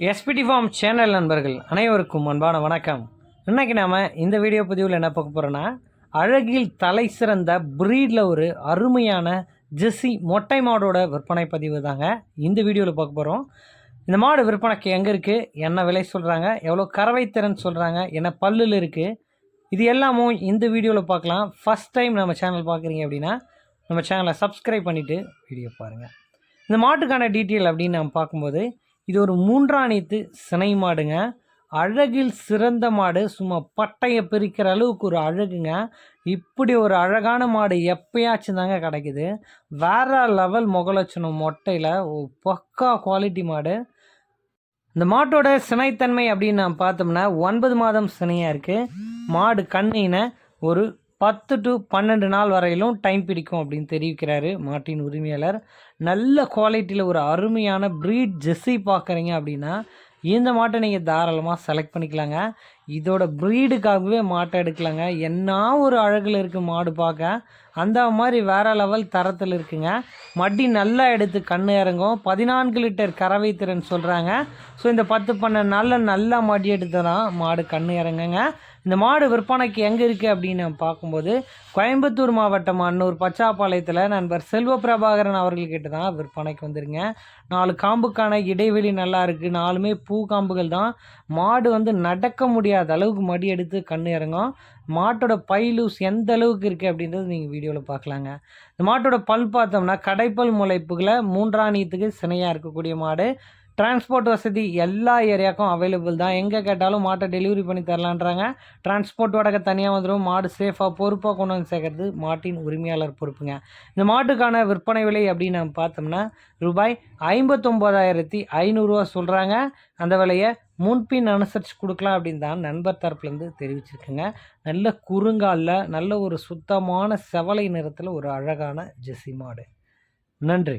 SPD form channel நண்பர்கள் அனைவருக்கும் அன்பான வணக்கம். இன்னைக்கு நாம் இந்த வீடியோ பதிவில் என்ன பார்க்க போகிறோன்னா அழகில் தலை சிறந்த ப்ரீடில் ஒரு அருமையான ஜெஸ்ஸி மொட்டை மாடோட விற்பனை பதிவு தாங்க இந்த வீடியோவில் பார்க்க போகிறோம் இந்த மாடு விற்பனைக்கு எங்கே இருக்குது என்ன விலை சொல்கிறாங்க எவ்வளோ கறவை திறன் சொல்கிறாங்க என்ன பல்லில் இருக்குது இது எல்லாமும் இந்த வீடியோவில் பார்க்கலாம். ஃபஸ்ட் டைம் நம்ம சேனல் பார்க்குறீங்க அப்படின்னா நம்ம சேனலை சப்ஸ்கிரைப் பண்ணிவிட்டு வீடியோ பாருங்கள் இந்த மாட்டுக்கான டீட்டெயில் அப்படின்னு நம்ம பார்க்கும்போது இது ஒரு மூன்றாணித்து சினை மாடுங்க. அழகில் சிறந்த மாடு சும்மா பட்டையை பிரிக்கிற அளவுக்கு ஒரு அழகுங்க. இப்படி ஒரு அழகான மாடு எப்பயாச்சும் தாங்க கிடைக்குது. வேற லெவல் முகலட்சணம் மொட்டையில் பக்கா குவாலிட்டி மாடு. இந்த மாட்டோட சினைத்தன்மை அப்படின்னு நம்ம பார்த்தோம்னா ஒன்பது மாதம் சினையாக இருக்குது மாடு கண்ணின ஒரு பத்து டு பன்னெண்டு நாள் வரையிலும் டைம் பிடிக்கும் அப்படின்னு தெரிவிக்கிறாரு மாட்டின் உரிமையாளர். நல்ல குவாலிட்டியில் ஒரு அருமையான ப்ரீட் ஜெஸ்ஸி பார்க்குறீங்க அப்படின்னா இந்த மாட்டை நீங்கள் தாராளமாக செலக்ட் பண்ணிக்கலாங்க. இதோட ப்ரீடுக்காகவே மாட்டை எடுக்கலாங்க. என்ன ஒரு அழகில் இருக்குது மாடு பார்க்க. அந்த மாதிரி வேற லெவல் தரத்தில் இருக்குங்க. மடி நல்லா எடுத்து கண் இறங்கும். பதினான்கு லிட்டர் கறவை திறன் சொல்கிறாங்க ஸோ இந்த பத்து பண்ண நாளில் நல்லா மடி எடுத்து தான் மாடு கண் இறங்குங்க. இந்த மாடு விற்பனைக்கு எங்கே இருக்குது அப்படின்னு நம்ம பார்க்கும்போது கோயம்புத்தூர் மாவட்டம் அன்னூர் பச்சாப்பாளையத்தில் நண்பர் செல்வ பிரபாகரன் அவர்கள்கிட்ட தான் விற்பனைக்கு வந்துருங்க. நாலு காம்புக்கான இடைவெளி நல்லா இருக்குது நாலுமே பூ காம்புகள் தான். மாடு வந்து நடக்க முடியாத அளவுக்கு மடி எடுத்து கண்ணு இறங்கும். மாட்டோட பை லூஸ் எந்த அளவுக்கு இருக்குது அப்படின்றது நீங்கள் வீடியோவில் பார்க்கலாங்க. இந்த மாட்டோட பல் பார்த்தோம்னா கடைப்பல் முளைப்புகளை மூன்றாணியத்துக்கு சினையாக இருக்கக்கூடிய மாடு. டிரான்ஸ்போர்ட் வசதி எல்லா ஏரியாவுக்கும் அவைலபிள் தான். எங்கே கேட்டாலும் மாட்டை டெலிவரி பண்ணி தரலான்றாங்க. டிரான்ஸ்போர்ட் வாடகை தனியாக வந்துடும் மாடு சேஃபாக பொறுப்பாக கொண்டு வந்து சேர்க்கறது மாட்டின் உரிமையாளர் பொறுப்புங்க. இந்த மாட்டுக்கான விற்பனை விலை அப்படின்னு நம்ம பார்த்தோம்னா ரூபாய் ஐம்பத்தொம்போதாயிரத்தி ஐநூறுரூவா சொல்கிறாங்க அந்த விலையை முன்பின் அனுசரித்து கொடுக்கலாம் அப்படின்னு தான் நண்பர் தரப்புலேருந்து தெரிவிச்சிருக்குங்க. நல்ல குறுங்காலில் நல்ல ஒரு சுத்தமான செவலை நிறத்தில் ஒரு அழகான ஜெசி மாடு. நன்றி.